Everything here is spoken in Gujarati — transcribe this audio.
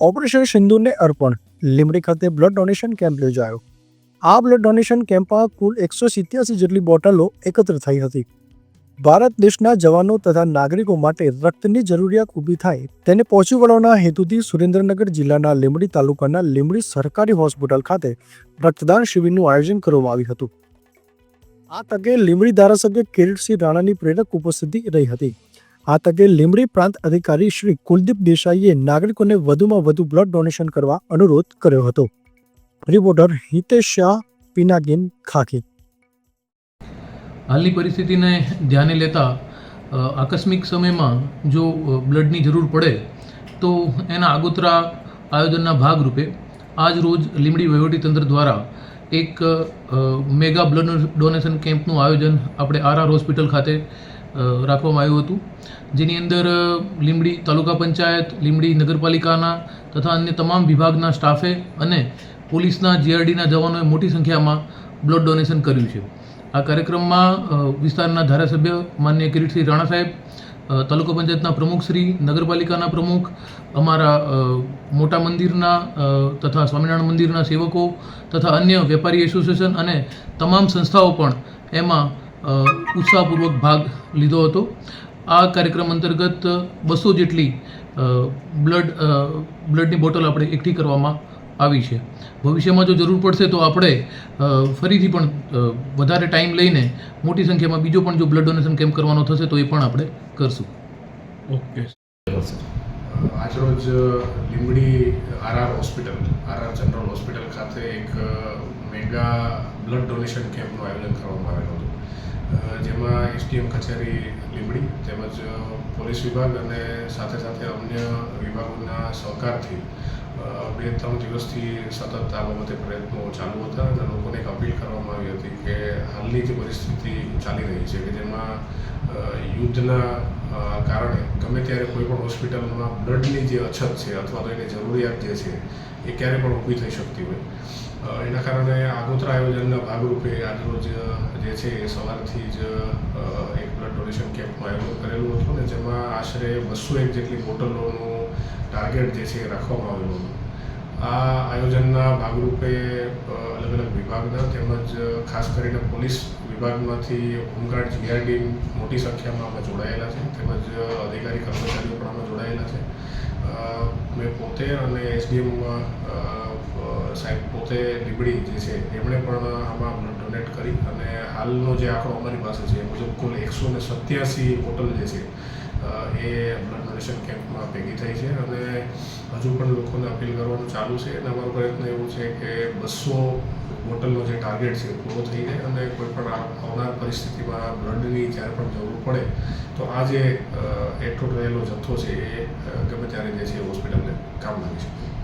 ઓપરેશન સિંધુને અર્પણ. લીમડી ખાતે બ્લડ ડોનેશન કેમ્પ યોજાયો. આ બ્લડ ડોનેશન કેમ્પમાં કુલ એકસો સિત્યાસી જેટલી બોટલો એકત્ર થઈ હતી. ભારત દેશના જવાનો તથા નાગરિકો માટે રક્તની જરૂરિયાત ઊભી થાય તેને પહોંચી વળવાના હેતુથી સુરેન્દ્રનગર જિલ્લાના લીમડી તાલુકાના લીમડી સરકારી હોસ્પિટલ ખાતે રક્તદાન શિબિરનું આયોજન કરવામાં આવ્યું હતું. આ તકે લીમડી ધારાસભ્ય કિરીટસિંહ રાણાની પ્રેરક ઉપસ્થિતિ રહી હતી. આ તકે લીમડી પ્રાંત અધિકારી શ્રી કુલદીપ દેસાઈએ નાગરિકોને વધુમાં વધુ બ્લડ ડોનેશન કરવા અનુરોધ કર્યો હતો. રિપોર્ટર હિતેશ શાહ, પિનાગીન ખાકી હાલની પરિસ્થિતિને ધ્યાને લેતા આકસ્મિક સમયમાં જો બ્લડની જરૂર પડે, તો એના આગોતરા આયોજનના ભાગરૂપે આજ રોજ લીમડી વહીવટીતંત્ર દ્વારા એક મેગા બ્લડ ડોનેશન કેમ્પનું આયોજન આપણે આરઆર હોસ્પિટલ ખાતે રાખવામાં આવ્યું હતું. જેની અંદર લીંબડી તાલુકા પંચાયત લીમડી નગરપાલિકાના તથા અન્ય તમામ વિભાગના સ્ટાફે અને પોલીસના જીઆરડીના જવાનોએ મોટી સંખ્યામાં બ્લડ ડોનેશન કર્યું છે. આ કાર્યક્રમમાં વિસ્તારના ધારાસભ્ય માન્ય કિરીટસિંહ રાણા સાહેબ તાલુકા પંચાયતના પ્રમુખ શ્રી, નગરપાલિકાના પ્રમુખ, અમારા મોટા મંદિરના તથા સ્વામિનારાયણ મંદિરના સેવકો તથા અન્ય વેપારી એસોસિએશન અને તમામ સંસ્થાઓ પણ એમાં ઉત્સાહપૂર્વક ભાગ લીધો હતો. આ કાર્યક્રમ અંતર્ગત બસો જેટલી બ્લડ બ્લડની બોટલ આપણે એકઠી કરવામાં આવી છે. ભવિષ્યમાં જો જરૂર પડશે તો આપણે ફરીથી પણ વધારે ટાઈમ લઈને મોટી સંખ્યામાં બીજો પણ જો બ્લડ ડોનેશન કેમ્પ કરવાનો થશે તો એ પણ આપણે કરશું. ઓકે. આજરોજ Limbdi RR hospital RR general hospital ખાતે એક મેગા બ્લડ ડોનેશન કેમ્પનું આયોજન કરવામાં આવેલું હતું. જેમાં એસટીએમ કચેરી લીંબડી તેમજ પોલીસ વિભાગ અને સાથે સાથે અન્ય વિભાગોના સહકારથી બે ત્રણ દિવસથી સતત આ બાબતે પ્રયત્નો ચાલુ હતા અને લોકોને એક અપીલ કરવામાં આવી હતી કે હાલની જે પરિસ્થિતિ ચાલી રહી છે કે જેમાં યુદ્ધના કારણે ગમે ત્યારે કોઈ પણ હોસ્પિટલમાં બ્લડની જે અછત છે અથવા તો એની જરૂરિયાત જે છે એ ક્યારે પણ ઊભી થઈ શકતી હોય. એના કારણે આગોતરા આયોજનના ભાગરૂપે આજરોજ જે છે એ સવારથી જ એક બ્લડ ડોનેશન કેમ્પનું આયોજન કરેલું હતું ને જેમાં આશરે બસો એક જેટલી બોટલોનું ટાર્ગેટ જે છે એ રાખવામાં આવેલું હતું. આ આયોજનના ભાગરૂપે અલગ અલગ વિભાગના તેમજ ખાસ કરીને પોલીસ વિભાગમાંથી હોમગાર્ડ જીઆરડી મોટી સંખ્યામાં અમે જોડાયેલા છે. તેમજ અધિકારી કર્મચારીઓ પણ અમે જોડાયેલા છે. મેં પોતે અને એસડીએમમાં સાહેબ પોતે લીબડી જે છે, એમણે પણ આમાં બ્લડ ડોનેટ કરી. અને હાલનો જે આંકડો અમારી પાસે છે, એ મુજબ કુલ એકસો ને સત્યાસી બોટલ જે છે એ બ્લડ ડોનેશન કેમ્પમાં ભેગી થઈ છે અને હજુ પણ લોકોને અપીલ કરવાનું ચાલુ છે અને અમારો પ્રયત્ન એવું છે કે બસો બોટલનો જે ટાર્ગેટ છે પૂરો થઈ જાય અને કોઈ પણ આવનાર પરિસ્થિતિમાં બ્લડની જ્યારે પણ જરૂર પડે તો આ જે અ, રહેલો જથ્થો છે એ ગમે ત્યારે જે છે હોસ્પિટલને કામ લાગી શકે.